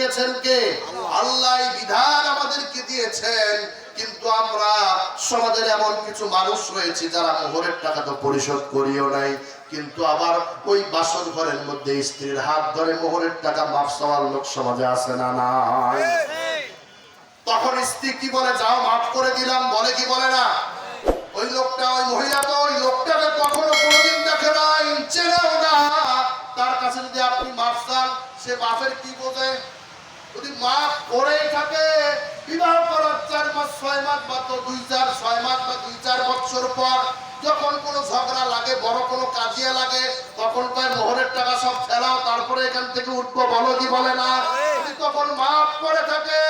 দিয়েছেন কে? আল্লাহ বিধান আমাদেরকে দিয়েছেন। কিন্তু আমরা সমাজের এমন কিছু মানুষ রয়েছে যারা মোহরের টাকা তো পরিশোধ করিও নাই। কিন্তু আবার ওই বাসর ঘরের মধ্যে স্ত্রীর হাত ধরে মোহরের টাকা মাপ চাওয়ার লোক সমাজে আছে না নাই? তখন স্ত্রী কি বলে, যাও, মাফ করে দিলাম। বলে কি বলে না? ওই লোকটা, ওই মহিলা তো, ওই লোকটাকে কখনো কোনোদিন দেখে নাই, চেনেও না। তার কাছে যদি আপনি মাফ চান, সে বাপের কি বোঝে? যদি মাফ করেই থাকে, বিবাহ করার চার মাস, ছয় মাস বা তো দুই চার, ছয় মাস বা দুই চার বছর পর যখন কোনো ঝগড়া লাগে, বড় কোনো কাজিয়া লাগে, তখন কয়, মোহরের টাকা সব ফেলাও, তারপরে এখান থেকে উঠবো, বলো কি বলে না? তখন মাফ করে থাকে,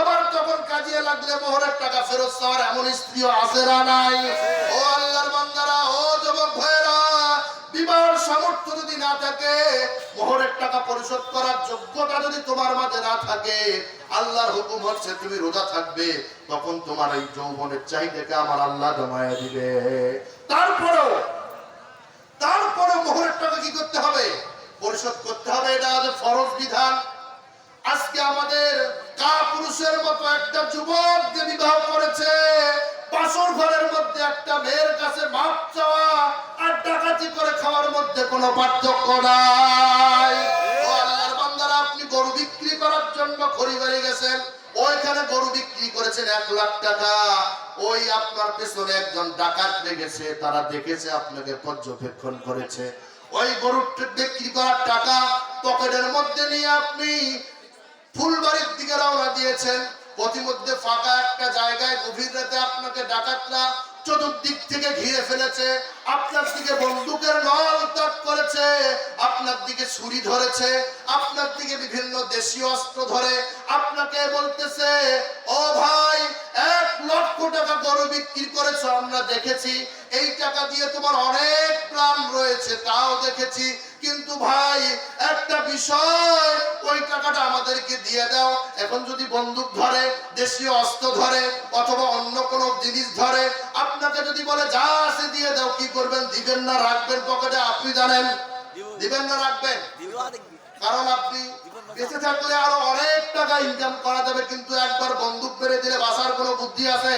আবার তখন কাজিয়া লাগলে মোহরের টাকা ফেরত চাওয়ার এমন স্ত্রীও আছে না নাই? বিবাহের সামর্থ্য যদি না থাকে, মোহরের টাকা পরিশোধ করার যোগ্যতা যদি তোমার মাঝে না থাকে, আল্লাহর হুকুম হচ্ছে তুমি রোজা থাকবে, তখন তোমার এই যৌবনের চাহিদাকে আমার আল্লাহ জমায়া দিবে। তারপরেও তারপরেও মোহরের টাকা কি করতে হবে? পরিশোধ করতে হবে, এটা আমাদের ফরজ বিধান। আজকে আমাদের কা পুরুষের মতো একটা যুবক যে বিবাহ করেছে বাসর ঘরের মধ্যে একটা মেয়ের কাছে মাপ চাওয়া আর ডাকাতি করে খাওয়ার মধ্যে কোনো পার্থক্য নাই। বান্দারা, আপনি গরু বিক্রি করার জন্য খড়িবাড়ি গেছেন, ওইখানে গরু বিক্রি করেছেন এক লাখ টাকা। ওই আপনার পেছনে একজন ডাকাত লেগেছে, তারা দেখেছে আপনাকে পর্যবেক্ষণ করেছে। ওই গরু বিক্রি করার টাকা পকেটের মধ্যে নিয়ে আপনি ফুলবাড়ির দিকে রওনা দিয়েছেন। পথিমধ্যে ফাঁকা একটা জায়গায় গভীর রাতে আপনাকে ডাকাতরা চতুর্দিক থেকে ঘিরে ফেলেছে। আপনার দিকে বন্দুকের নল তাক করেছে, আপনার দিকে ছুরি ধরেছে, আপনার দিকে বিভিন্ন দেশীয় অস্ত্র ধরে। আপনাকে বলতেছে, ও ভাই, এক লক্ষ টাকা গরু বিক্রি করেছ, আমরা দেখেছি। এই টাকা দিয়ে তোমার অনেক প্রাণ রয়েছে, তাও দেখেছি। কিন্তু ভাই একটা বিষয় ওই টাকাটা আমাদেরকে দিয়ে দাও। এখন যদি বন্দুক ধরে দেশীয় অস্ত্র ধরে অথবা অন্য কোনো জিনিস ধরে আপনাকে যদি বলে যা আছে দিয়ে দাও কি করবেন? দিবেন না রাখবেন পকেটে। আপনি জানেন দিবেন না রাখবেন? কারণ আপনি বেঁচে থাকলে আরও অনেক টাকা ইনকাম করা যাবে কিন্তু একবার বন্দুক মেরে দিলে বাঁচার কোনো বুদ্ধি আছে?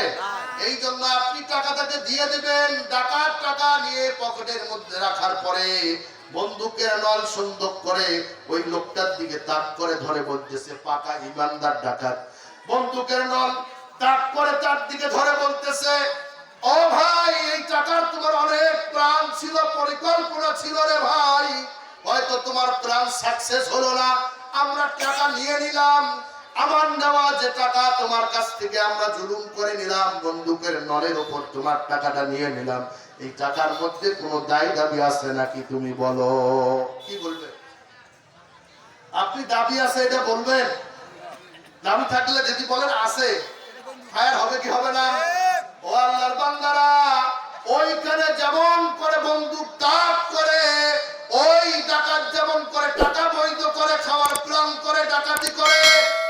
এই জন্য আপনি টাকাটাকে দিয়ে দিবেন ডাকাত টাকা নিয়ে পকেটের মধ্যে রাখার পরে। বন্দুকের নল সুন্দর করে, ওই লোকটার দিকে তাক করে ধরে বলতেছে পাকা ইমানদার ডাকাত। বন্দুকের নল তাক করে তার দিকে ধরে বলতেছে, ও ভাই, এই টাকার তোমার অনেক প্রাণ ছিল, পরিকল্পনা ছিল রে ভাই। হয়তো তোমার প্রাণ সাকসেস হলো না। আমরা টাকা নিয়ে নিলাম। আমার নেওয়া যে টাকা তোমার কাছ থেকে আমরা জুলুম করে নিলাম, বন্দুকের নলের ওপর তোমার টাকাটা নিয়ে নিলাম। এই টাকার মধ্যে কোনো দায় দাবি আছে নাকি তুমি বলো? কি বলবে? আপনি দাবি আছে, এটা বলবেন? দাবি থাকলে যদি বলেন, আছে। ফায়ার হবে কি হবে না? ও আল্লাহর বান্দারা, ওইখানে যেমন করে বন্দুক তাক করে, ওই ডাকাত যেমন করে টাকা বৈধ করে খাওয়ার প্ল্যান করে ডাকাতি করে,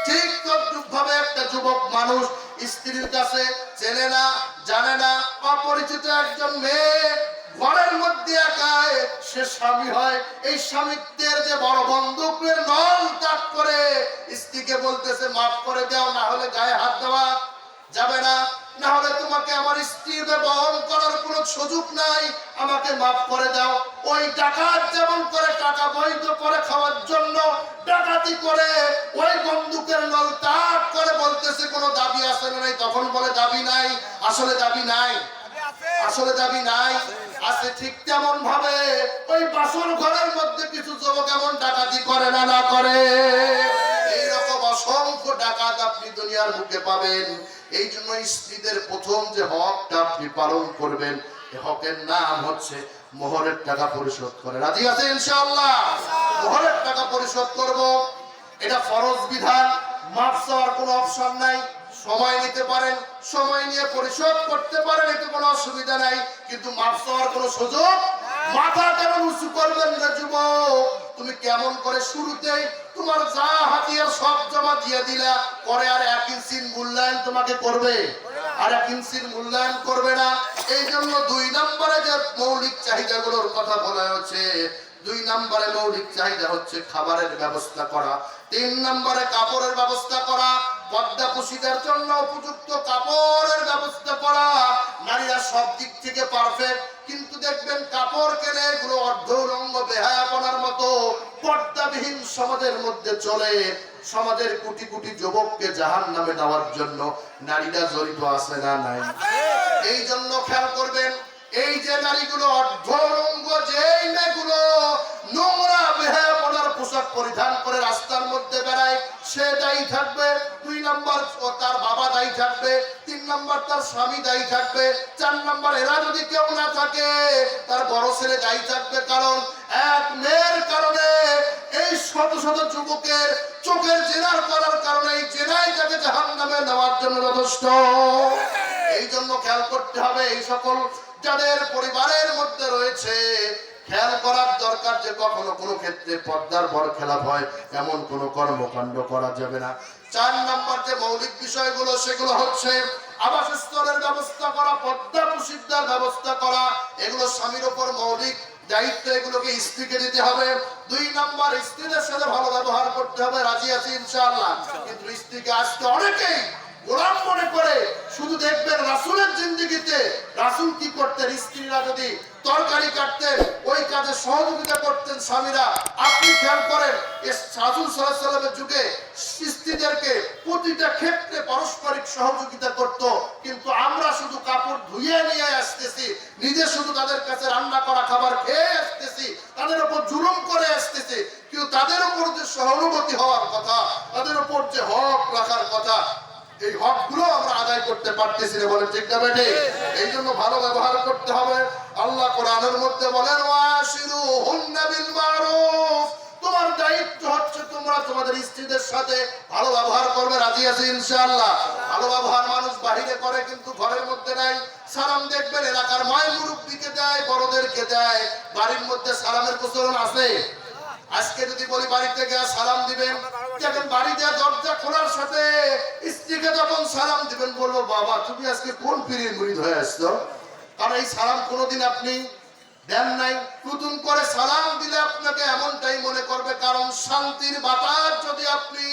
ঠিক তদ্রুপ ভাবে একটা যুবক মানুষ স্ত্রীর কাছে চেনে না, জানে না, অপরিচিত একজন মেয়ে ঘরের মধ্যে একাই সে স্বামী হয়। এই স্বামীত্বের যে বড় বন্দুকের নল তাক করে স্ত্রীকে বলতেছে, মাফ করে দাও, না হলে গায়ে হাত দেওয়া যাবে না। না হলে তোমাকে আমার স্ত্রীকে বহন করার কোনো সুযোগ নাই। আমাকে মাফ করে দাও। ওই ডাকাত যেমন করে টাকা বৈধ করে খাওয়ার জন্য, ডাকাতি করে ওই বন্দুকের নল তাক বলতেছে কোনো দাবি আছে না নাই, তখন বলে দাবি নাই, আসলে দাবি নাই, আসলে দাবি নাই, আছে ঠিক তেমন ভাবে, ওই বাসর ঘরের মধ্যে কিছু যুবক এমন ডাকাতি করে না না করে। এইরকম অসংখ্য ডাকাত আপনি দুনিয়ার মুখে পাবেন। এই জন্য স্ত্রীদের প্রথম যে হকটা আপনি পালন করবেন হকের নাম হচ্ছে মোহরের টাকা পরিশোধ করে। রাজি আছে ইনশাআল্লাহ? মোহরের টাকা পরিশোধ করব। এটা ফরজ বিধান। মাফ চাওয়ার কোনো অপশন নাই। সময় নিতে পারেন, সময় নিয়ে পরিশোধ করতে পারেন, এতে কোনো অসুবিধা নাই। কিন্তু মাফ চাওয়ার কোনো সুযোগ মাথা কেন উঁচু করবেন না যুবক? তুমি কেমন করে শুরুতেই তোমার যা হাতিয়ার সব জমা দিয়ে দিলা, পরে আর এক ইঞ্চির মূল্যায়ন তোমাকে করবে। আর এক ইঞ্চির মূল্যায়ন করবে না। এই জন্য দুই নম্বরে যে মৌলিক চাহিদাগুলোর কথা বলা হচ্ছে দুই নম্বরে মৌলিক চাহিদা হচ্ছে খাবারের ব্যবস্থা করা তিন নম্বরে কাপড়ের ব্যবস্থা করা পদ্মা কুশিদের জন্য উপযুক্ত কাপড়ের ব্যবস্থা করা। নারীরা সব দিক থেকে পারফেক্ট কিন্তু দেখবেন কাপড় কেনে এগুলো অর্ধরঙ্গ বেহায়াপনার মতো পর্দাবিহীন সমাজের মধ্যে চলে। সমাজের কোটি কোটি যুবককে জাহান নামে নেওয়ার জন্য নারীরা জড়িত আছে না নাই? এই জন্য খেয়াল করবেন এই যে নারীগুলো অর্ধরঙ্গ যে মেয়েগুলো নোংরা বেহায়াপনার পোশাক পরিধান করে রাস্তার মধ্যে বেড়ায় সে দায়ী থাকবে দুই নম্বর তার বাবা দায়ী থাকবে তিন নম্বর তার স্বামী দায়ী থাকবে চার নম্বর এরা যদি কেউ না থাকে তার বড় ছেলে দায়ী থাকবে কারণ এক মেয়ের কারণে এই শত শত যুবকের চোখের জেনার করার কারণে এই জেনাই তাকে জাহান নামে নেওয়ার জন্য যথেষ্ট। এই জন্য খেয়াল করতে হবে এই সকল যাদের পরিবারের মধ্যে রয়েছে। খেয়াল করার দরকার যে কখনো কোনো ক্ষেত্রে পর্দার বর খেলাপ হয়, এমন কোনো কর্মকাণ্ড করা যাবে না। চার নম্বর যে মৌলিক বিষয়গুলো, সেগুলো হচ্ছে আবাসস্থলের ব্যবস্থা করা, পদ্মা প্রসিদ্ধার ব্যবস্থা করা, এগুলো স্বামীর ওপর মৌলিক দায়িত্ব, এগুলোকে স্ত্রীকে দিতে হবে। দুই নম্বর, স্ত্রীদের সাথে ভালো ব্যবহার করতে হবে, রাজি আছি ইনশাআল্লাহ। কিন্তু স্ত্রীকে আজকে অনেকেই গোলাম মনে শুধু দেখবেন রাসুলের জিন্দিগিতে রাসুল কি করতেন? স্ত্রীরা যদি তরকারি কাটতেন, ওই কাজে সহযোগিতা করতেন স্বামীরা। আপনি খেয়াল করেন রাসুল সাল্লামের যুগে স্ত্রীদেরকে প্রতিটা ক্ষেত্রে পারস্পরিক সহযোগিতা করত। কিন্তু আমরা শুধু কাপড় ধুয়ে নিয়ে আসতেছি, নিজে শুধু তাদের কাছে রান্না করা খাবার খেয়ে আসতেছি, তাদের উপর জুলুম করে আসতেছি। কিন্তু তাদের উপর যে সহানুভূতি হওয়ার কথা, তাদের উপর যে হক রাখার কথা এই হকগুলো আমরা আদায় করতে পারতেছি না বলে ঠিক না বেটে এই জন্য ভালো ব্যবহার করতে হবে। আল্লাহ কোরআনের মধ্যে বলেন ওয়াশিরু হুন্না বিল মারুফ তোমার দায়িত্ব হচ্ছে তোমরা তোমাদের স্ত্রীদের সাথে ভালো ব্যবহার করবে। রাজি আছে ইনশাআল্লাহ? ভালো ব্যবহার মানুষ বাহিরে করে কিন্তু ঘরের মধ্যে নাই। সালাম দেখবেন এলাকার মায় মুরব্বীকে দেয় বড়দেরকে দেয়। বাড়ির মধ্যে সালামের প্রচলন আছে? আজকে যদি বলি বাড়িতে গিয়ে সালাম দিবেন দেখেন বাড়িতে দরজা খোলার সাথে স্ত্রীকে যখন সালাম দিবেন, বলব, বাবা, তুমি আজকে কোন মুরিদ হয়ে কারণ এই সালাম কোনোদিন আপনি দেন নাই। নতুন করে সালাম দিলে আপনাকে এমনটাই মনে করবে, কারণ শান্তির বাতাস যদি আপনি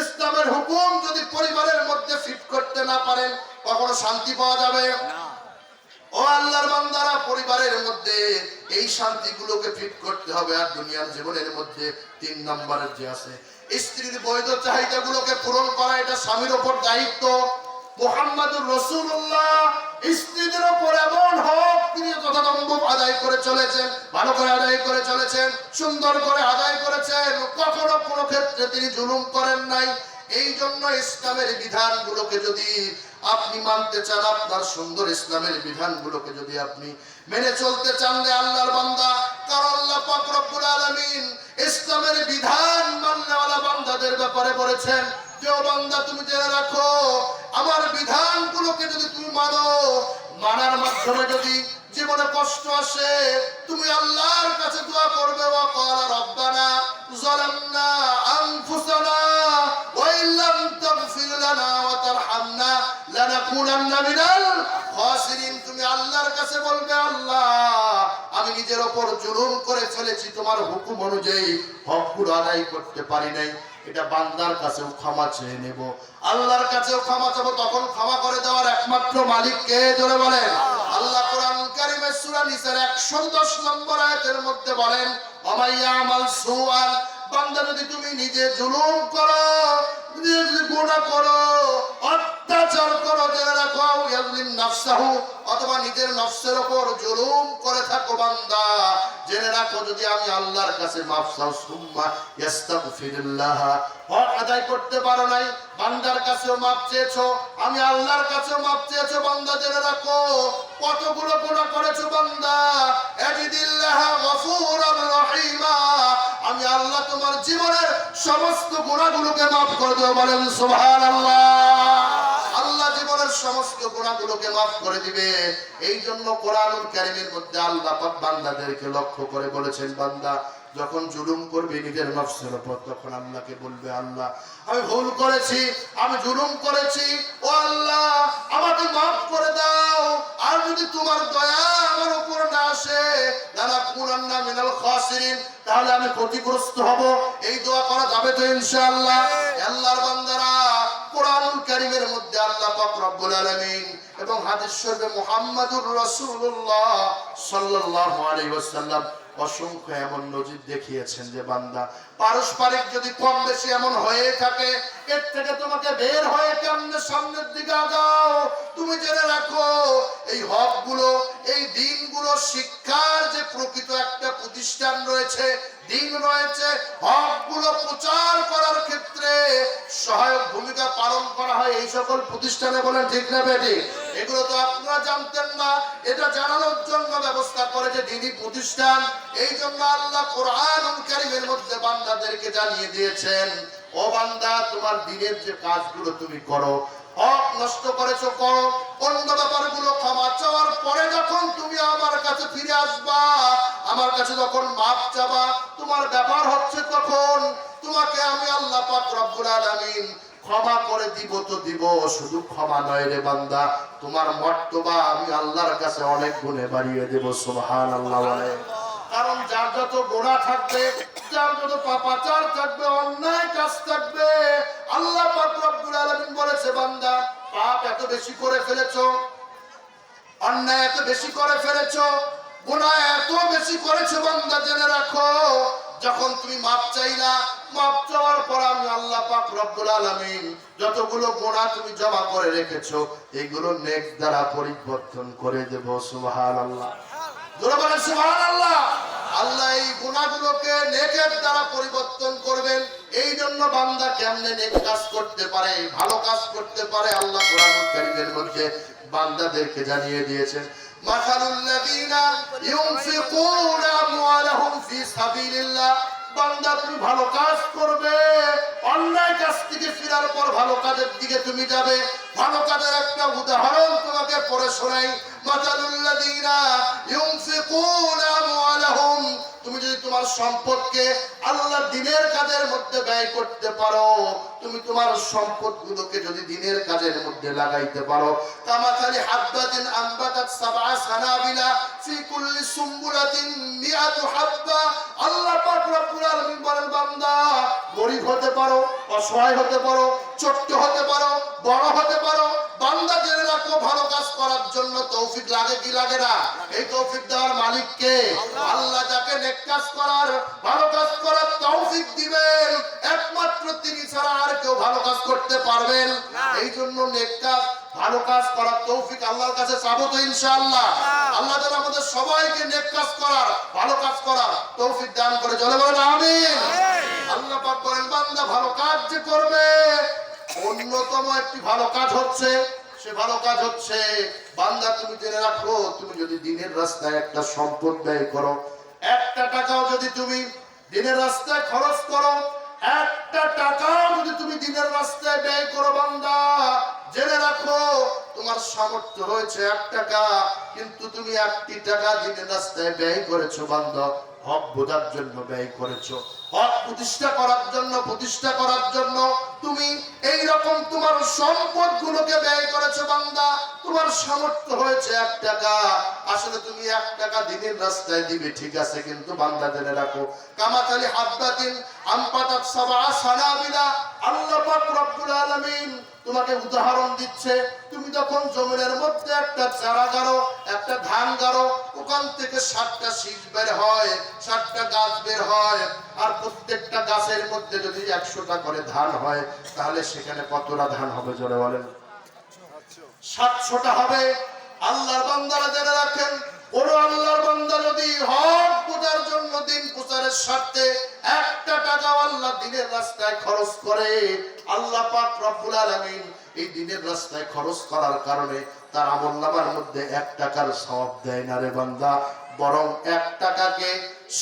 ইসলামের হুকুম যদি পরিবারের মধ্যে ফিট করতে না পারেন, কখনো শান্তি পাওয়া যাবে। ও আল্লাহর বান্দারা, পরিবারের মধ্যে এই শান্তিগুলোকে ফিট করতে হবে আর দুনিয়ার জীবনের মধ্যে তিন নম্বরের যে আছে, স্ত্রীর বৈধ চাহিদাগুলোকে পূরণ করা, এটা স্বামীর ওপর দায়িত্ব। মোহাম্মদুর রসুল্লাহ স্ত্রীদের ওপর এমন হক তিনি যথাসম্ভব আদায় করে চলেছেন, ভালো করে আদায় করে চলেছেন, সুন্দর করে আদায় করেছেন, কখনো কোনো ক্ষেত্রে তিনি জুলুম করেন নাই। এই জন্য ইসলামের বিধানগুলোকে যদি আপনি মানতে চান আপনার সুন্দর ইসলামের বিধানগুলোকে যদি আপনি মেনে চলতে চান রে আল্লাহর বান্দা, কারণ আল্লাহ পাক রব্বুল আলামিন ইসলামের বিধান মাননেওয়ালা বান্দাদের ব্যাপারে বলেছেন ও বান্দা তুমি জেনে রাখো, আমার বিধানগুলোকে যদি তুমি মানো, মানার মাধ্যমে যদি জীবনে কষ্ট আসে, তুমি আল্লাহর কাছে দোয়া করবে রব্বানা আনফুসানা তাগফির লানা ওয়া তারহামনা লানাকুনান্না মিনাল খাসিরিন। তুমি আল্লাহর কাছে বলবে, আল্লাহ, আমি নিজের ওপর জুলুম করে ফেলেছি, তোমার হুকুম অনুযায়ী হকগুলো আদায় করতে পারি নাই। এটা বান্দার কাছেও ক্ষমা চেয়ে নেব। আল্লাহর কাছেও ক্ষমা চাবো, তখন ক্ষমা করে দেওয়ার একমাত্র মালিক কে? জোরে বলেন। আল্লাহ কোরআন সূরা নিসার 110 নম্বর আয়াতের মধ্যে বলেন অমাইয়া আমাল সুআন বান্দা যদি তুমি নিজে জুলুম করো, নিজে যদি করো, অত্যাচার করো, জেনে অথবা নিজের নফসের উপর জুলুম করে থাকো বান্দা। জেনে রাখো যদি আমি আল্লাহর কাছে মাফ চাও, সুম্মা ইস্তাগফিরুল্লাহ হক আদায় করতে পারো নাই, বান্দার কাছেও চেয়েছো, আমি আল্লাহর কাছেও চেয়েছো, বান্দা জেনে রাখো, কতগুলো গুনাহ করেছ বান্দা। রহিমা। আমি আল্লাহ তোমার জীবনের সমস্ত গুণাগুলোকে মাফ করে দেবো, বলেন সুবহানাল্লাহ। সমস্ত গুণাগুলোকে মাফ করে দিবে। এই জন্য কোরআনুল কারিমের মধ্যে আল্লাহ পাক বান্দাদেরকে লক্ষ্য করে বলেছেন, বান্দা, যখন জুলুম করবে নিজের নফসের উপর তখন আল্লাহকে বলবে, আল্লাহ, আমি ভুল করেছি, আমি জুলুম করেছি, ও আল্লাহ, আমাকে মাফ করে দাও। আর যদি তোমার দয়া আমার উপর না আসে লানা কুনান্না মিনাল খাসিরিন, তাহলে আমি ক্ষতিগ্রস্ত হব। এই দোয়া করা যাবে তো ইনশাআল্লাহ। আল্লাহর বান্দারা কারীমের মধ্যে আল্লাহ পাক রব্বুল আলামিন এবং হাদিস শরীফে মুহাম্মাদুর রাসূলুল্লাহ সাল্লাল্লাহু আলাইহি ওয়াসাল্লাম অসংখ্য এমন নজির দেখিয়েছেন যে বান্দা, পারস্পরিক যদি কম বেশি এমন হয়ে থাকে, এর থেকে তোমাকে বের হয়ে কেমনে সামনের দিকে আগাও? তুমি জেনে রাখো, এই হকগুলো এই দিনগুলো শিক্ষার যে প্রকৃত একটা প্রতিষ্ঠান রয়েছে, দিন রয়েছে হকগুলো প্রচার করার ক্ষেত্রে সহায়ক ভূমিকা পালন করা হয় এই সকল প্রতিষ্ঠানে বলেন ঠিক না বেটি? এগুলো তো আপনারা জানতেন না, এটা জানানোর জন্য ব্যবস্থা করেছে দিনী প্রতিষ্ঠান, এই জন্য আল্লাহ কোরআন কারিমের মধ্যে বান্দাদেরকে জানিয়ে দিয়েছেন, ও বান্দা, তোমার দিনের যে কাজগুলো তুমি করো হক নষ্ট করেছ, করো। অন্য ব্যাপারগুলো ক্ষমা চাওয়ার পরে যখন তুমি আমার কাছে ফিরে আসবা, আমার কাছে যখন মাপ চাবা, তোমার ব্যাপার হচ্ছে তখন তোমাকে আমি আল্লাহ পাক রব্বুল আলামিন ক্ষমা করে দিব তো দিব, শুধু ক্ষমা নয় রে বান্দা, তোমার মর্তবা আমি আল্লাহর কাছে অনেক গুণে বাড়িয়ে দেব, সুবহানাল্লাহ বলে। কারণ যার যত গোড়া থাকবে, যার যত পাপাচার থাকবে, অন্যায় কাজ থাকবে, আল্লাহ বলেছে, বান্দা, পাপ এত বেশি করে ফেলেছো, অন্যায় এত বেশি করে ফেলেছো গুনাহ এত বেশি করেছ, বান্দা, জেনে রাখো, যখন তুমি মাপ চাইলা মাপ চাওয়ার পর আমি আল্লাহ পাক রব্বুল আলামিন যতগুলো গুনাহ তুমি জমা করে রেখেছো, এগুলো নেক দ্বারা পরিবর্তন করে দেব আল্লাহ এই গুণাগুলোকে নেকের দ্বারা পরিবর্তন করবেন। এই জন্য বান্দা কেমনে নেক কাজ করতে পারে, ভালো কাজ করতে পারে, আল্লাহ কোরআন কারীমের মধ্যে বান্দাদেরকে জানিয়ে দিয়েছেন। মাসালুল লাযিনা ইউনফিকুনা আমওয়ালাহুম ফি সাবিলিল্লাহ। বান্দা, তুমি ভালো কাজ করবে। অন্যায় কাজ থেকে ফেরার পর ভালো কাজের দিকে তুমি যাবে। ভালো কাজের একটা উদাহরণ তোমাকে পড়ে শোনাই। মাতালুল্লাযীনা ইউনফিকুনা আমওয়ালাহুম তুমি যদি তোমার সম্পদকে আল্লাহ দিনের কাজের মধ্যে ব্যয় করতে পারো, তুমি তোমার সম্পদগুলোকে যদি দিনের কাজের মধ্যে লাগাইতে পারো। হাব্বাতিন সানাবিলা, ফি কুল্লি সুম্বুলাতিন হাব্বা। আল্লাহ পাক রব্বুল আলামিন বলেন, বান্দা, গরিব হতে পারো, অসহায় হতে পারো, ছোট্ট হতে পারো, বড় হতে পারো, বান্দা জন্য তৌফিক লাগে কি লাগে না? এই তৌফিক দেওয়ার মালিক কে? আল্লাহ। যাকে নেক কাজ করার ভালো কাজ করার তৌফিক দিবেন। একমাত্র তিনি ছাড়া আর কেউ ভালো কাজ করতে পারবেন। এই জন্য নেক কাজ ভালো কাজ করার তৌফিক আল্লাহর কাছে চাবো তো ইনশাআল্লাহ। আল্লাহ যেন আমাদের সবাইকে নেক কাজ করার ভালো কাজ করার তৌফিক দান করে। চলে বলেন আমিন। আল্লাহ পাক বলেন বান্দা ভালো কাজ যে করবে অন্যতম একটি ভালো কাজ হচ্ছে সে ভালো কাজ হচ্ছে। বান্দা, তুমি জেনে রাখো, তুমি যদি দিনের রাস্তায় একটা সম্পদ ব্যয় করো, একটা টাকাও যদি তুমি দিনের রাস্তায় খরচ করো, একটা টাকাও যদি তুমি দিনের রাস্তায় ব্যয় করো, বান্দা, জেনে রাখো, তোমার সামর্থ্য রয়েছে এক টাকা, কিন্তু তুমি একটি টাকা দিনের রাস্তায় ব্যয় করেছ, বান্দা হক বোঝার জন্য ব্যয় করেছ। হক প্রতিষ্ঠা করার জন্য, প্রতিষ্ঠা করার জন্য তুমি এই রকম তোমার সম্পদ গুলোকে ব্যয় করেছ বান্দা। তোমার সামর্থ্য হয়েছে এক টাকা। আসলে তুমি এক টাকা দিনের রাস্তায় দিবে, ঠিক আছে, কিন্তু বান্দা জেনে রাখো। কামাতালি আমপাতা আমপাতাত সাবা সানাবিলা। আল্লাহ পাক রব্বুল আলামিন তোমাকে উদাহরণ দিচ্ছে, তুমি যখন জমিনের মধ্যে একটা চারা গাড়ো, একটা ধান গাড়ো, ওখান থেকে সাতটা শীষ বের হয়, সাতটা গাছ বের হয়, আর প্রত্যেকটা গাছের মধ্যে যদি একশোটা করে ধান হয়, তাহলে সেখানে কতটা ধান হবে জোরে বলেন? সাতশোটা হবে। আল্লাহর বান্দারা জেনে রাখেন, কোন আল্লাহর বান্দা যদি হক পূজার জন্য দিন প্রচারের স্বার্থে একটা টাকা আল্লাহ দিনের রাস্তায় খরচ করে। আল্লাহ পাক রব্বুল আলামিন এই দিনের রাস্তায় খরচ করার কারণে তার আমল নামার মধ্যে এক টাকার সওয়াব দেয় না রে বান্দা। বরং এক টাকাকে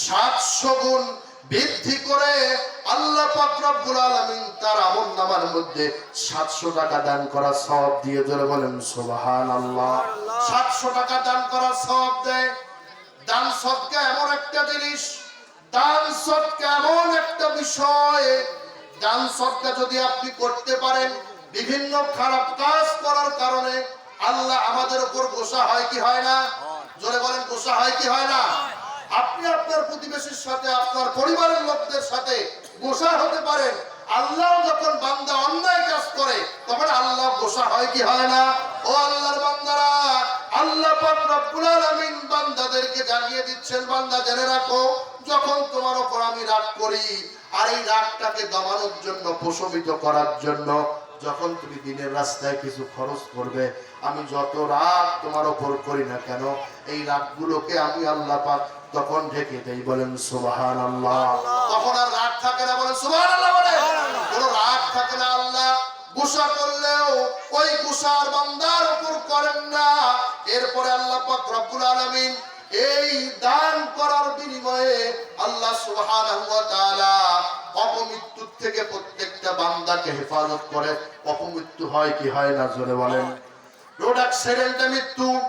সাতশো গুণ বৃদ্ধি করে আল্লাহ পাক রব্বুল আলামিন তার আমল নামার মধ্যে 700 টাকা দান করার সওয়াব দিয়ে ধরে বলেন, সুবহানাল্লাহ। 700 টাকা দান করার সওয়াব দেয়। দান সদকা এমন একটা জিনিস দান সদকা এমন একটা বিষয়? দান যদি আপনি করতে পারেন, বিভিন্ন খারাপ কাজ করার কারণে আল্লাহ আমাদের উপর গোসা হয় কি হয় না? জোরে বলেন, গোসা হয় কি হয় না? আপনি আপনার প্রতিবেশীর সাথে, আপনার পরিবারের লোকদের সাথে গোসা হতে পারেন। আল্লাহ যখন বান্দা অন্যায় কাজ করে, তখন আল্লাহ গোসা হয় কি হয় না? ও আল্লাহর বান্দারা, আল্লাহ পাক রব্বুল আলামিন বান্দাদেরকে জানিয়ে দিচ্ছেন, বান্দা জেনে রাখো যখন তোমার উপর আমি রাগ করি আর এই রাগটাকে দমানোর জন্য প্রশমিত করার জন্য যখন তুমি দিনের রাস্তায় কিছু খরচ করবে আমি যত রাগ তোমার ওপর করি না কেন এই রাগগুলোকে আমি আল্লাহ পাক তখন ঢেকে দেই বলেন সুবাহান আল্লাহ তখন আর রাগ থাকে না বলেন সুবাহান আল্লাহ বলে কোনো রাগ থাকে না আল্লাহ। গুসা করলেও ওই গুসার বান্দার উপর করেন না। এরপরে আল্লাহ পাক রব্বুল আলামিন এই দান করার বিনিময়ে আল্লাহ সুবহানাহু ওয়া তাআলা অপমৃত্যুর থেকে প্রত্যেকটা বান্দাকে হেফাজত করে। অপমৃত্যু হয় কি হয় না, জোরে বলেন। রোড অ্যাক্সিডেন্টে মৃত্যু,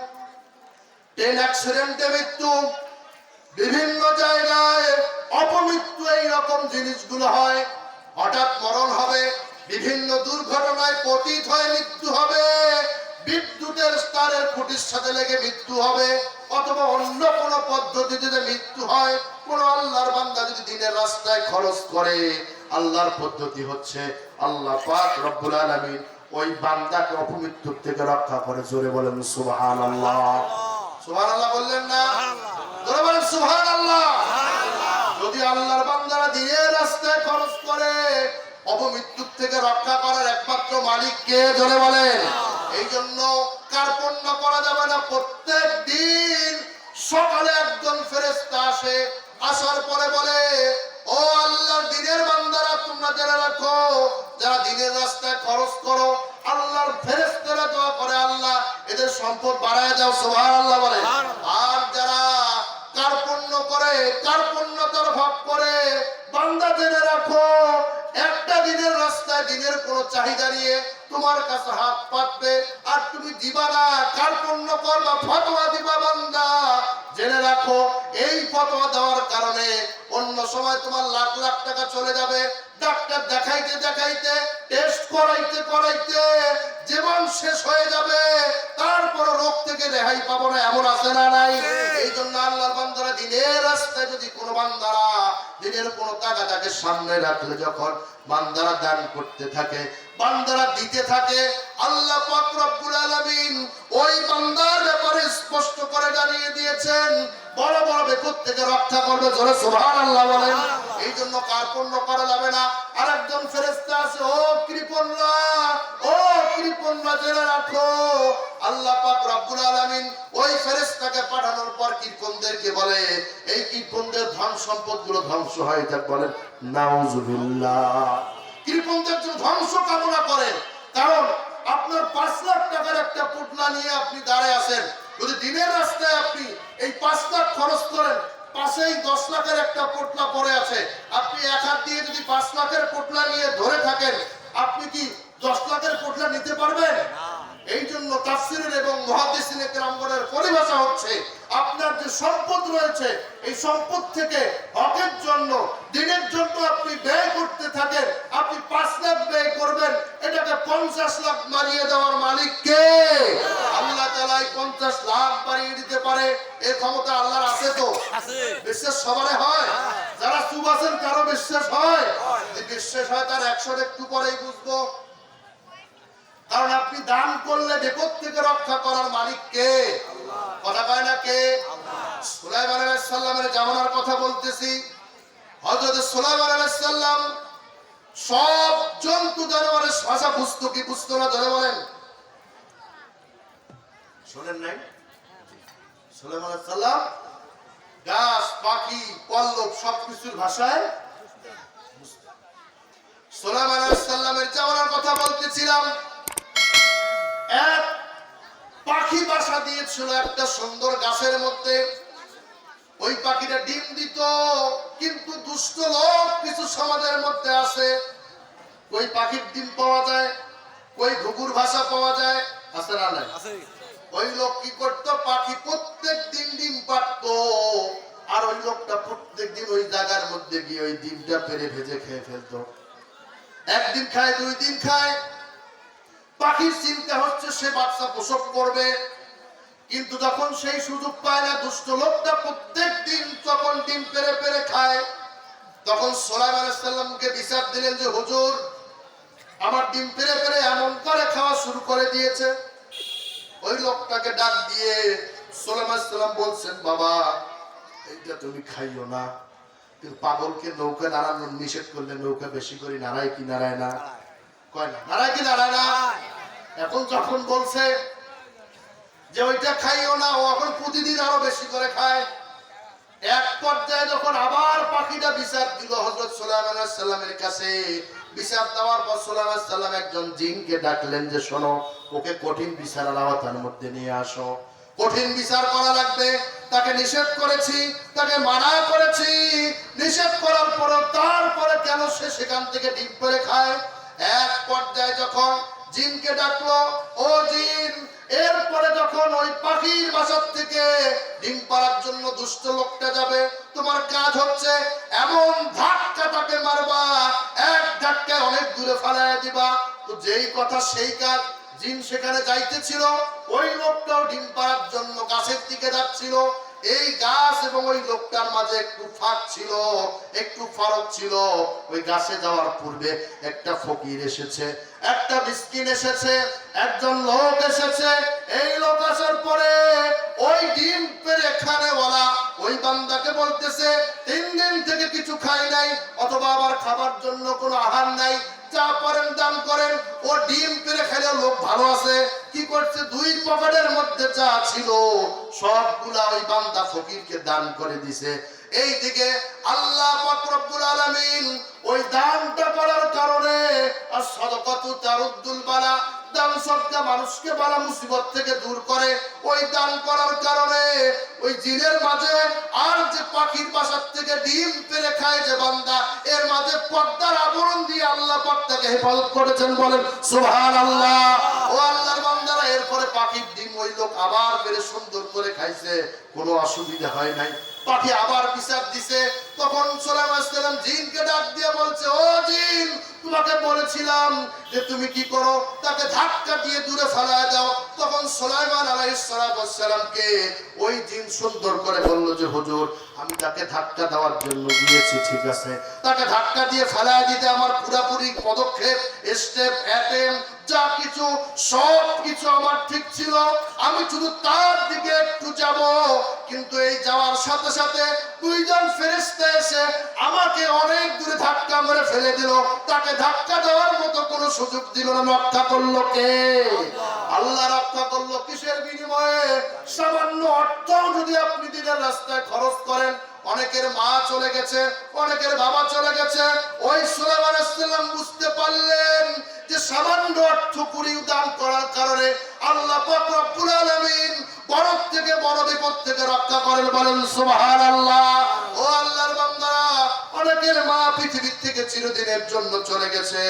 ট্রেন অ্যাক্সিডেন্টে মৃত্যু, বিভিন্ন জায়গায় অপমৃত্যু এই রকম জিনিসগুলো হয়। হঠাৎ মরণ হবে, বিভিন্ন দুর্ঘটনায় পতিত হয়ে মৃত্যু হবে। বিদ্যুতের তারের খুঁটির সাথে লেগে মৃত্যু হবে অথবা অন্য কোনো পদ্ধতিতে যদি মৃত্যু হয় কোন আল্লাহর বান্দা যদি দিনের রাস্তায় খরচ করে আল্লাহর পদ্ধতি হচ্ছে আল্লাহ পাক রব্বুল আলামিন ওই বান্দাকে অপমৃত্যুর থেকে রক্ষা করে। জোরে বলেন সুবহানাল্লাহ। সুবহানাল্লাহ বললেন না? জোরে বলেন সুবহানাল্লাহ। যদি আল্লাহর বান্দারা দিনের রাস্তায় খরচ করে অপমৃত্যুর থেকে রক্ষা করার একমাত্র মালিক কে? জোরে বলেন। এই জন্য কার্পণ্য করা যাবে না? প্রত্যেক দিন সকালে একজন ফেরেস্তা আসে, আসার পরে বলে, ও আল্লাহর দিনের বান্দারা, তোমরা জেনে রাখো, যারা দিনের রাস্তায় খরচ করো, আল্লাহর ফেরেস্তারা দোয়া করে, আল্লাহ, এদের সম্পদ বাড়ায় দাও, সুবহানাল্লাহ বলে। আর যারা কার্পণ্য করে কার্পণ্যতার ভাব করে, বান্দা জেনে রাখো একটা দিনের রাস্তায় দিনের কোনো চাহিদা নিয়ে তোমার কাছে হাত পাতবে আর তুমি দিবা না কার্পণ্য করবা ফতোয়া দিবা বান্দা। জেনে রাখো এই ফতোয়া দেওয়ার কারণে অন্য সময় তোমার লাখ লাখ টাকা চলে যাবে। ডাক্তার দেখাইতে দেখাইতে টেস্ট করাইতে করাইতে জীবন শেষ হয়ে যাবে। তারপর রোগ থেকে রেহাই পাবো না এমন আছে না নাই? এই জন্য আল্লাহর বান্দারা দিনের রাস্তায় যদি কোনো বান্দারা দিনের কোনো টাকাটাকে সামনে রাখলে যখন বান্দারা দান করতে থাকে বান্দারা দিতে থাকে। আল্লাহ পাক আলামিন ওই বান্দার ব্যাপারে স্পষ্ট করে জানিয়ে দিয়েছেন, বড় বড় বিপদ থেকে রক্ষা করবে, জোরে সুবহানাল্লাহ বলেন। এই জন্য কার্পণ্য করা যাবে না? আরেকজন ফেরেশতা আছে, ও কৃপণরা ও কৃপণরা জেনে রাখো। আল্লাহ পাক রব্বুল আলামিন ওই ফেরেশতাকে পাঠানোর পর কীর্তনদেরকে বলে, এই কীর্তনদের ধন সম্পদগুলো ধ্বংস হয়ে যাক বলেন। নাউজুবিল্লাহ। কৃপণদের জন্য ধ্বংস কামনা করেন। কারণ আপনার পাঁচ লাখ টাকার একটা পুটনা নিয়ে আপনি দাঁড়ায় আছেন। যদি দিনের রাস্তায় আপনি এই পাঁচ লাখ খরচ করেন, পাশেই দশ লাখের একটা পোটলা পড়ে আছে। আপনি এক হাত দিয়ে যদি পাঁচ লাখের পোটলা নিয়ে ধরে থাকেন, আপনি কি দশ লাখের পোটলা নিতে পারবেন? এই জন্য তাফসিরের এবং মহাদিসিনে কেরামগণের পরিভাষা হচ্ছে আপনার যে সম্পদ রয়েছে এই সম্পদ থেকে হকের জন্য দিনের জন্য আপনি ব্যয় করতে থাকেন আপনি পাঁচ লাখ ব্যয় করবেন এটাকে পঞ্চাশ লাখ মারিয়ে দেওয়ার মালিক কে? আল্লাহ তালা এই পঞ্চাশ লাখ বাড়িয়ে দিতে পারে এর ক্ষমতা আল্লাহর আছে তো? বিশ্বাস সবারে হয়? যারা চুপ আছেন কারও বিশ্বাস হয়? বিশ্বাস হয় তার একশো একটু পরেই বুঝব। কারণ আপনি দান করলে বিপদ থেকে রক্ষা করার মালিক কে? কথা কয় না কে? সুলাইমান আলাইহিস জামানার কথা বলতেছি। হযরত সুলাইমান আলাইহিস সব জন্তু জানোয়ারের ভাষা বুঝতো কি বুঝতো না ধরে বলেন। শোনেন নাই? সুলাইমান আলাইহিস গাছ পাখি পল্লব সবকিছুর ভাষায় সুলাইমান আলাইহিস সালামের জামানার কথা বলতেছিলাম এক পাখি বাসা দিয়েছিল একটা সুন্দর গাছের মধ্যে। ওই পাখিটা ডিম দিত কিন্তু দুষ্ট লোক কিছু সমাজের মধ্যে আছে। ওই পাখির ডিম পাওয়া যায় ওই ঘুঘুর ভাষা পাওয়া যায় আছে না নাই? ওই লোক কি করতো? পাখি প্রত্যেক দিন ডিম পারতো আর ওই লোকটা প্রত্যেক দিন ওই জায়গার মধ্যে গিয়ে ওই ডিমটা পেরে ভেজে খেয়ে ফেলতো। একদিন খায় দুই দিন খায় পাখির চিন্তা হচ্ছে সে বাচ্চা প্রসব করবে। কিন্তু যখন সেই সুযোগ পায় না, দুষ্ট লোকটা প্রত্যেক দিন যখন ডিম পেরে পেরে খায়, তখন সোলাইম আলাইসাল্লামকে বিচার দিলেন যে, হুজুর, আমার ডিম পেরে পেরে এমন করে খাওয়া শুরু করে দিয়েছে। ওই লোকটাকে ডাক দিয়ে সোলাইম আলাইসাল্লাম বলছেন, বাবা, এইটা তুমি খাইও না। কিন্তু পাগলকে নৌকা নাড়ানো নিষেধ করলে নৌকা বেশি করে নাড়ায় কি নাড়ায় না? বিচার বিচার একজন জিনকে ডাকলেন যে, শোনো, ওকে কঠিন বিচারের আওতার মধ্যে নিয়ে আসো। কঠিন বিচার করা লাগবে। তাকে নিষেধ করেছি, তাকে মানা করেছি। নিষেধ করার পর তারপরে কেন সে সেখান থেকে ডিম করে খায়? এক পর্যায়ে যখন জিনকে ডাকলো, ও জিন, এরপরে যখন ওই পাখির বাসার থেকে ডিম পাড়ার জন্য দুষ্ট লোকটা যাবে, তোমার কাজ হচ্ছে এমন ধাক্কা তাকে মারবা, এক ধাক্কায় অনেক দূরে ফালাই দিবা। তো যেই কথা সেই কাজ, জিন সেখানে যাইতেছিল, ওই লোকটাও ডিম পাড়ার জন্য গাছের দিকে যাচ্ছিল। এই গাছ এবং ওই লোকটার মাঝে একটু ফাঁক ছিল, একটু ফারক ছিল। ওই গাছে যাওয়ার পূর্বে একটা ফকির এসেছে, একটা মিসকিন এসেছে, একজন লোক এসেছে। এই লোক আসার পরে ওই ডিম পেরে বলা ওই বান্দাকে বলতেছে, তিন দিন থেকে কিছু খাই নাই, অথবা আবার খাবার জন্য কোনো আহার নাই যা পারেন, দান করেন, ও ডিম পেরে খেলে লোক ভালো আছে। কি করছে? দুই পকেটের মধ্যে যা ছিল। সবগুলা ওই বান্দা ফকিরকে দান করে দিছে। এইদিকে আল্লাহ পাক রব্বুল আলামিন ওই দানটা করার কারণে আর সদকাতু তারুদ্দুল বালা দান সদকা মানুষকে বালা মুসিবত থেকে দূর করে। ওই দান করার কারণে ওই জিনের মাঝে আর যে পাখির বাসার থেকে ডিম পেরে খায় যে বান্দা, এর মাঝে পর্দার আবরণ দিয়ে আল্লাহ পর্দাকে হেফাজত করেছেন বলেন, সুবহানাল্লাহ। ও আল্লাহর বান্দারা, এরপরে ডিম ওই লোক আবার পেরে সুন্দর করে খাইছে, কোনো অসুবিধা হয় নাই। পাখি আবার বিচার দিছে। তখন সোলাইম আসসালাম জিনকে ডাক দিয়ে বলছে, ও জিন, তোমাকে বলেছিলাম যে তুমি কি করো? তাকে ধাক্কা দিয়ে দূরে ফেলায় দাও। তখন সোলাইমান আলাইসালামকে ওই জিন সুন্দর করে বলল যে, হুজুর, আমি তাকে ধাক্কা দেওয়ার জন্য গিয়েছি, ঠিক আছে। তাকে ধাক্কা দিয়ে ফেলায় দিতে আমার পুরাপুরি পদক্ষেপ স্টেপ অ্যাটেম যা কিছু, সব কিছু আমার ঠিক ছিল। আমি শুধু তার দিকে একটু যাব, কিন্তু এই যাওয়ার সাথে সাথে দুইজন ফেরেশতা এসে আমাকে অনেক দূরে ধাক্কা মেরে ফেলে দিল। তাকে ধাক্কা দেওয়ার মতো কোনো সুযোগ দিল না। রক্ষা করল কে? আল্লাহ রক্ষা করল কিসের বিনিময়ে? সামান্য অর্থ যদি আপনি দিনের রাস্তায় খরচ করেন অনেকের মা চলে গেছে, অনেকের বাবা চলে গেছে। ওই সুলাইমান বুঝতে পারলেন যে সামান্য অর্থ কুড়ি দান করার কারণে আল্লাহ পাক বড় থেকে বড় বিপদ থেকে রক্ষা করেন বলেন, সুবহানাল্লাহ। ও আল্লাহর বান্দারা অনেকের মা পৃথিবীর থেকে চিরদিনের জন্য চলে গেছে।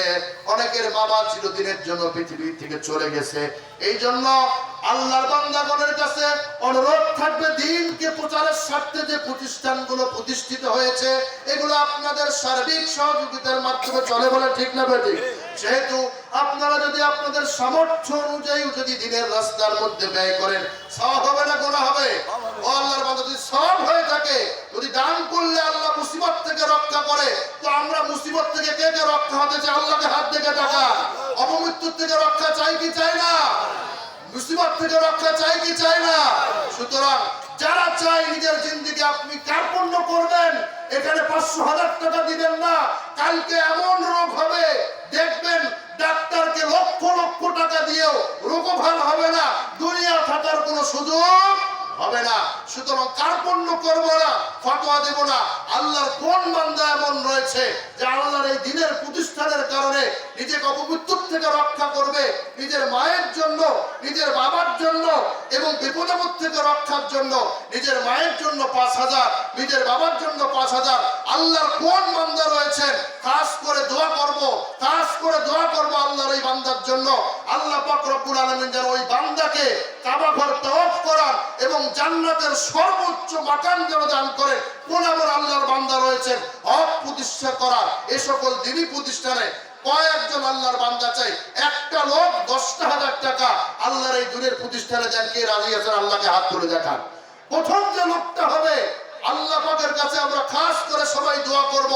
অনেকের বাবা চিরদিনের জন্য পৃথিবী থেকে চলে গেছে। এই জন্য আল্লাহর বান্দাগণের কাছে অনুরোধ থাকবে, দিনকে প্রচারের স্বার্থে যে প্রতিষ্ঠানগুলো প্রতিষ্ঠিত হয়েছে, এগুলো আপনাদের সার্বিক সহযোগিতার মাধ্যমে চলে বলে ঠিক না বেঠিক? সেহেতু আপনারা যদি আপনাদের সামর্থ্য অনুযায়ী যদি দিনের রাস্তার মধ্যে ব্যয় করেন সব হবে না গোনা হবে? ও আল্লাহর বান্দা, যদি সব হয়ে থাকে, যদি দান করলে আল্লাহ মুসিবত থেকে রক্ষা করে, তো আমরা মুসিবত থেকে কে কে রক্ষা হতে চাই? আল্লাহকে হাত থেকে টাকা? অপমৃত্যুর থেকে রক্ষা চাই কি চাই না? মুসিবত থেকে রক্ষা চাই কি চাই না? সুতরাং যারা চায় নিজের জিন্দিগি আপনি কার্পণ্য করবেন, এখানে পাঁচশো হাজার টাকা দিবেন না। কালকে এমন রোগ হবে, দেখবেন ডাক্তারকে লক্ষ লক্ষ টাকা দিয়েও রোগ ভালো হবে না, দুনিয়া থাকার কোনো সুযোগ হবে না। সুতরাং কার্পণ্য করব না ফটোয়া দেব না। আল্লাহর কোন বান্দা এমন রয়েছে যে আল্লাহর এই দিনের প্রতিষ্ঠানের কারণে নিজেকে অপমৃত্যুর থেকে রক্ষা করবে, নিজের মায়ের জন্য, নিজের বাবার জন্য এবং বিপদাপদ থেকে রক্ষার জন্য নিজের মায়ের জন্য পাঁচ হাজার, নিজের বাবার জন্য পাঁচ হাজার। আল্লাহর কোন বান্দা রয়েছেন খাস করে দোয়া করব, খাস করে দোয়া করব আল্লাহর এই বান্দার জন্য। আল্লাহ পাক রব্বুল আলামিন যেন ওই বান্দাকে কাবা ঘর তওয়াফ করার এবং জান্নাতের সর্বোচ্চ মাকাম যেন দান করে। কোন আমার আল্লাহর বান্দা রয়েছেন হক প্রতিষ্ঠা করা এ সকল দিনই প্রতিষ্ঠানে কয়েকজন আল্লাহর বান্দা চাই। একটা লোক দশটা হাজার টাকা আল্লাহর এই দূরের প্রতিষ্ঠানে দেন, কে রাজি আছেন? আল্লাহকে হাত তুলে দেখান। প্রথম যে লোকটা হবে, আল্লাহ পাকের কাছে আমরা খাস করে সবাই দোয়া করব,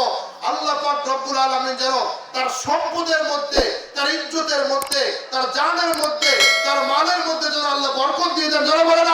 আল্লাহ পাক রব্বুল আলামিন যেন তার সম্পদের মধ্যে, তার ইজ্জতের মধ্যে, তার জানের মধ্যে, তার মালের মধ্যে যেন আল্লাহ বরকত দিয়ে দেন। যারা বলেন